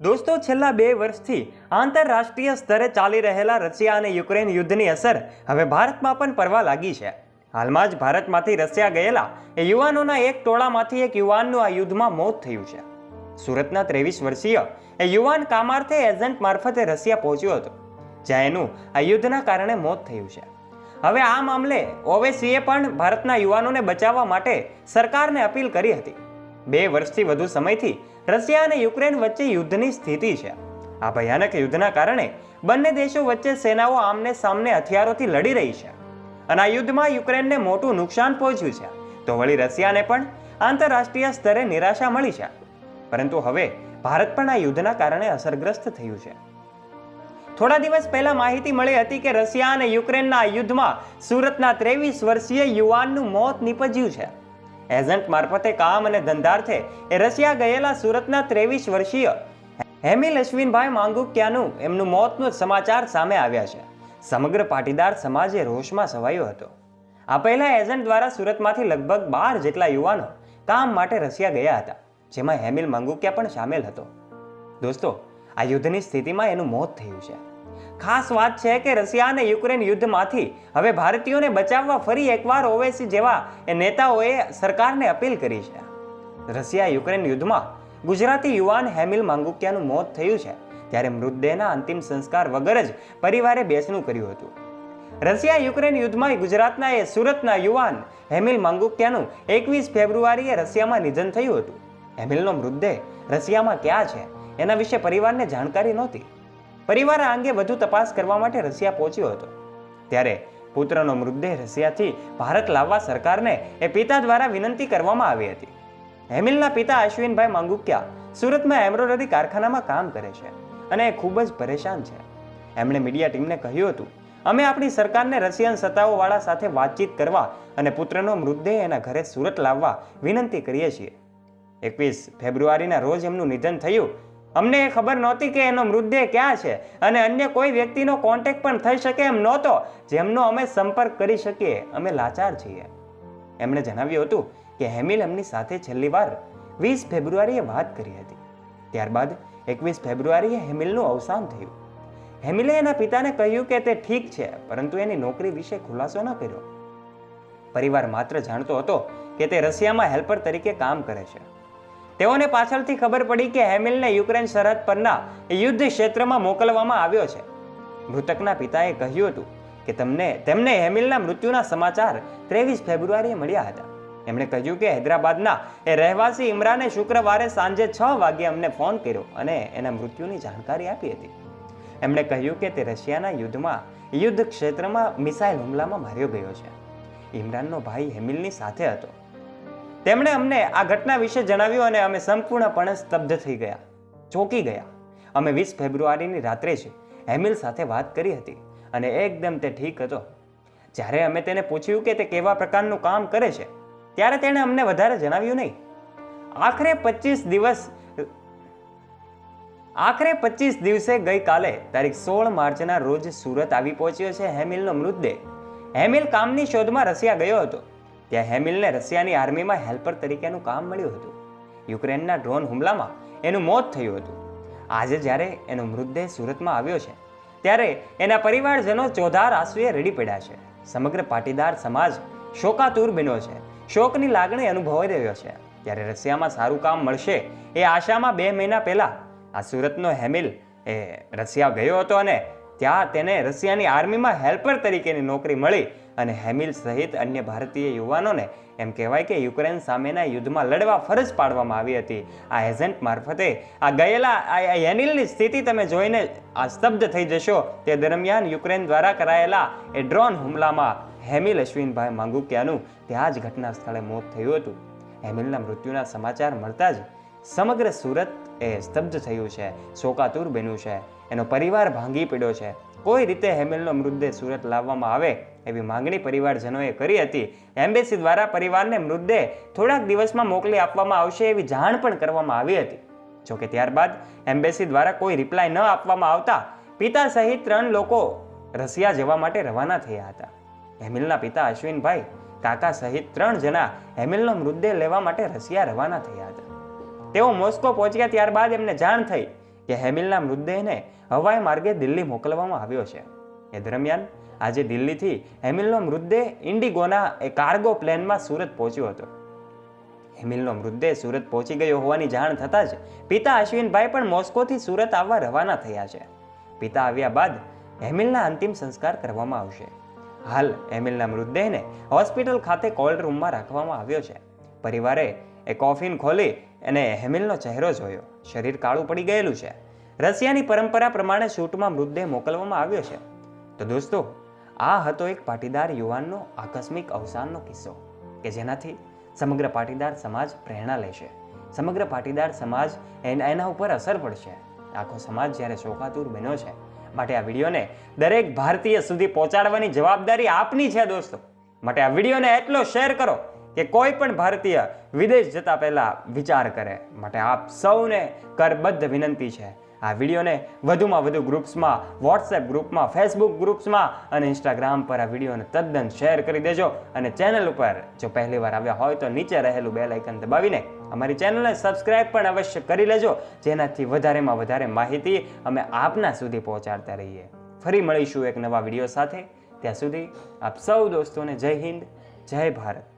દોસ્તો, છેલ્લા બે વર્ષથી આંતરરાષ્ટ્રીય સ્તરે ચાલી રહેલા રશિયા અને યુક્રેન યુદ્ધની અસર હવે ભારતમાં પણ પડવા લાગી છે. હાલમાં જ ભારતમાંથી રશિયા ગયેલા એ યુવાનોના એક ટોળામાંથી એક યુવાનનું આ યુદ્ધમાં મોત થયું છે. સુરતના ત્રેવીસ વર્ષીય એ યુવાન કામાર્થે એજન્ટ મારફતે રશિયા પહોંચ્યો હતો, જ્યાં એનું આ યુદ્ધના કારણે મોત થયું છે. હવે આ મામલે ઓવેસીએ પણ ભારતના યુવાનોને બચાવવા માટે સરકારને અપીલ કરી હતી. બે વર્ષથી વધુ સમયથી રશિયા અને યુક્રેન વચ્ચે યુદ્ધની સ્થિતિ છે. આ ભયાનક યુદ્ધના કારણે બંને દેશો વચ્ચે સેનાઓ આમને સામને હથિયારોથી લડી રહી છે. અને આ યુદ્ધમાં યુક્રેનને મોટું નુકસાન પહોંચ્યું છે. તો વળી રશિયાને પણ આંતરરાષ્ટ્રીય સ્તરે નિરાશા મળી છે. પરંતુ હવે ભારત પણ આ યુદ્ધના કારણે અસરગ્રસ્ત થયું છે. થોડા દિવસ પહેલા માહિતી મળી હતી કે રશિયા અને યુક્રેનના યુદ્ધમાં સુરતના ત્રેવીસ વર્ષીય યુવાનનું મોત નીપજ્યું છે. એજન્ટ મારફતે કામ અને ધંધાર્થે એ રશિયા ગયેલા સુરતના ત્રેવીસ વર્ષીય હેમિલ અશ્વિનભાઈ માંગુક્યાનું એમનું મોતનો સમાચાર સામે આવ્યા છે. સમગ્ર પાટીદાર સમાજે રોષમાં સવાયો હતો. આ પહેલા એજન્ટ દ્વારા સુરતમાંથી લગભગ બાર જેટલા યુવાનો કામ માટે રશિયા ગયા હતા, જેમાં હેમિલ માંગુક્યા પણ સામેલ હતો. દોસ્તો, આ યુદ્ધની સ્થિતિમાં એનું મોત થયું છે. ખાસ વાત છે કે રશિયા અને યુક્રેન યુદ્ધમાંથી હવે ભારતીયોને બચાવવા ફરી એકવાર ઓવેસી જેવા એ નેતાઓએ સરકારને અપીલ કરી છે. રશિયા યુક્રેન યુદ્ધમાં ગુજરાતી યુવાન હેમિલ માંગુકિયાનું મોત થયું છે, ત્યારે મૃતદેહના અંતિમ સંસ્કાર વગર જ પરિવારે બેસણું કર્યું હતું. રશિયા યુક્રેન યુદ્ધમાં ગુજરાતના એ સુરતના યુવાન હેમિલ માંગુકિયાનું એકવીસ ફેબ્રુઆરીએ રશિયામાં નિધન થયું હતું. હેમિલનો મૃતદેહ રશિયામાં ક્યાં છે? એના વિશે પરિવારને જાણકારી નહોતી. પરિવાર આ અંગે વધુ તપાસ કરવા માટે રશિયા પહોંચ્યો હતો. ત્યારે પુત્રનો મૃતદેહ રશિયાથી ભારત લાવવા સરકારને એ પિતા દ્વારા વિનંતી કરવામાં આવી હતી. હેમિલના પિતા અશ્વિનભાઈ માંગુક્યા સુરતમાં એમ્બ્રોઇડરી કારખાનામાં કામ કરે છે અને એ ખૂબ જ પરેશાન છે. એમણે મીડિયા ટીમને કહ્યું હતું, અમે આપણી સરકારને રશિયન સત્તાઓવાળા સાથે વાતચીત કરવા અને પુત્રનો મૃતદેહ એના ઘરે સુરત લાવવા વિનંતી કરીએ છીએ. એકવીસ ફેબ્રુઆરીના રોજ એમનું નિધન થયું અમને એ ખબર નહોતી કે એનો મૃતદેહ ક્યાં છે. અને અન્ય કોઈ વ્યક્તિનો કોન્ટેક્ટ પણ થઈ શકે એમ નહોતો, જેમનો અમે સંપર્ક કરી શકીએ. અમે લાચાર છીએ. એમણે જણાવ્યું હતું કે હેમિલ એમની સાથે છેલ્લી વાર વીસ ફેબ્રુઆરીએ વાત કરી હતી. ત્યારબાદ એકવીસ ફેબ્રુઆરીએ હેમિલનું અવસાન થયું. હેમિલે એના પિતાને કહ્યું કે તે ઠીક છે, પરંતુ એની નોકરી વિશે ખુલાસો ન કર્યો. પરિવાર માત્ર જાણતો હતો કે તે રશિયામાં હેલ્પર તરીકે કામ કરે છે. તેઓને પાછળથી ખબર પડી કે હેમિલને યુક્રેન સરહદ પરના યુદ્ધ ક્ષેત્રમાં મોકલવામાં આવ્યો છે. મૃતકના પિતાએ કહ્યું હતું કે તમને, તેમને હેમિલના મૃત્યુના સમાચાર ત્રેવીસ ફેબ્રુઆરીએ મળ્યા હતા. એમણે કહ્યું કે હૈદરાબાદના એ રહેવાસી ઇમરાને શુક્રવારે સાંજે છ વાગ્યે અમને ફોન કર્યો અને એના મૃત્યુની જાણકારી આપી હતી. એમણે કહ્યું કે તે રશિયાના યુદ્ધમાં, યુદ્ધ ક્ષેત્રમાં મિસાઇલ હુમલામાં માર્યો ગયો છે. ઇમરાનનો ભાઈ હેમિલની સાથે હતો. તેમણે અમને આ ઘટના વિશે જણાવ્યું અને અમે સંપૂર્ણપણે સ્તબ્ધ થઈ ગયા, ચોંકી ગયા. અમે વીસ ફેબ્રુઆરીની રાત્રે જ હેમિલ સાથે વાત કરી હતી અને એકદમ તે ઠીક હતો. જ્યારે અમે તેને પૂછ્યું કે તે કેવા પ્રકારનું કામ કરે છે, ત્યારે તેણે અમને વધારે જણાવ્યું નહીં. આખરે પચીસ દિવસ, આખરે પચીસ દિવસે ગઈકાલે તારીખ સોળ માર્ચના રોજ સુરત આવી પહોંચ્યો છે હેમિલનો મૃતદેહ. હેમિલ કામની શોધમાં રશિયા ગયો હતો. ત્યાં હેમિલને રશિયાની આર્મીમાં હેલ્પર તરીકેનું કામ મળ્યું હતું. યુક્રેનના ડ્રોન હુમલામાં એનું મોત થયું હતું. આજે જ્યારે એનો મૃતદેહ સુરતમાં આવ્યો છે, ત્યારે એના પરિવારજનો ચોધાર આંસુએ રડી પડ્યા છે. સમગ્ર પાટીદાર સમાજ શોકાતુર બન્યો છે. શોકની લાગણી અનુભવાઈ રહ્યો છે. ત્યારે રશિયામાં સારું કામ મળશે એ આશામાં બે મહિના પહેલાં આ સુરતનો હેમિલ એ રશિયા ગયો હતો અને ત્યાં તેને રશિયાની આર્મીમાં હેલ્પર તરીકેની નોકરી મળી અને હેમિલ સહિત અન્ય ભારતીય યુવાનોને એમ કહેવાય કે યુક્રેન સામેના યુદ્ધમાં લડવા ફરજ પાડવામાં આવી હતી. આ એજન્ટ મારફતે આ ગયેલા આ સ્થિતિ તમે જોઈને આ સ્તબ્ધ થઈ જશો. તે દરમિયાન યુક્રેન દ્વારા કરાયેલા એ ડ્રોન હુમલામાં હેમિલ અશ્વિનભાઈ માંગુકિયાનું ત્યાં જ ઘટના સ્થળે મોત થયું હતું. હેમિલના મૃત્યુના સમાચાર મળતા જ સમગ્ર સુરત એ સ્તબ્ધ થયું છે, શોકાતુર બન્યું છે. એનો પરિવાર ભાંગી પડ્યો છે. કોઈ રીતે હેમિલનો મૃતદેહ સુરત લાવવામાં આવે એવી માંગણી પરિવારજનોએ કરી હતી. એમ્બેસી દ્વારા પરિવારને મૃતદેહ થોડાક દિવસમાં મોકલી આપવામાં આવશે એવી જાણ પણ કરવામાં આવી હતી. જોકે ત્યારબાદ એમ્બેસી દ્વારા કોઈ રિપ્લાય ન આપવામાં આવતા પિતા સહિત ત્રણ લોકો રશિયા જવા માટે રવાના થયા હતા. હેમિલના પિતા અશ્વિનભાઈ, કાકા સહિત ત્રણ જણા હેમિલનો મૃતદેહ લેવા માટે રશિયા રવાના થયા હતા. તેઓ મોસ્કો પહોંચ્યા ત્યારબાદ એમને જાણ થઈ કે હેમિલના મૃતદેહને હવાઈ માર્ગે દિલ્હી મોકલવામાં આવ્યો છે. એ દરમિયાન આજે દિલ્હીથી હેમિલનો મૃતદેહ ઇન્ડિગોના એ કાર્ગો પ્લેનમાં સુરત પહોંચ્યો હતો. હેમિલનો મૃતદેહ સુરત પહોંચી ગયો હોવાની જાણ થતાં જ પિતા અશ્વિનભાઈ પણ મોસ્કોથી સુરત આવવા રવાના થયા છે. પિતા આવ્યા બાદ હેમિલના અંતિમ સંસ્કાર કરવામાં આવશે. હાલ હેમિલના મૃતદેહને હોસ્પિટલ ખાતે કોલ્ડ રૂમમાં રાખવામાં આવ્યો છે. પરિવારે એ કોફિન ખોલી એને હેમિલનો ચહેરો જોયો. શરીર કાળું પડી ગયેલું છે. રશિયાની પરંપરા પ્રમાણે શૂટમાં મૃતદેહ મોકલવામાં આવ્યો છે. તો દોસ્તો, આ હતો એક પાટીદાર યુવાનનો આકસ્મિક અવસાનનો કિસ્સો, કે જેનાથી સમગ્ર પાટીદાર સમાજ પ્રેરણા લેશે સમગ્ર પાટીદાર સમાજ એન- ઉપર અસર પડશે. આખો સમાજ જ્યારે શોકાતુર બન્યો છે. માટે આ વિડીયોને દરેક ભારતીય સુધી પહોંચાડવાની જવાબદારી આપની છે દોસ્તો. માટે આ વિડીયોને એટલો શેર કરો કે કોઈ પણ ભારતીય વિદેશ જતા પહેલાં વિચાર કરે. માટે આપ સૌને કરબદ્ધ વિનંતી છે. આ વિડીયોને વધુમાં વધુ ગ્રુપ્સમાં, વોટ્સએપ ગ્રુપમાં, ફેસબુક ગ્રુપ્સમાં અને ઇન્સ્ટાગ્રામ પર આ વિડીયોને તદ્દન શેર કરી દેજો અને ચેનલ ઉપર જો પહેલી વાર આવ્યા હોય તો નીચે રહેલું બેલ આઇકન દબાવીને અમારી ચેનલને સબસ્ક્રાઇબ પણ અવશ્ય કરી લેજો. જેનાથી વધારેમાં વધારે માહિતી અમે આપના સુધી પહોંચાડતા રહીએ. ફરી મળીશું એક નવા વીડિયો સાથે. ત્યાં સુધી આપ સૌ દોસ્તોને જય હિન્દ, જય ભારત.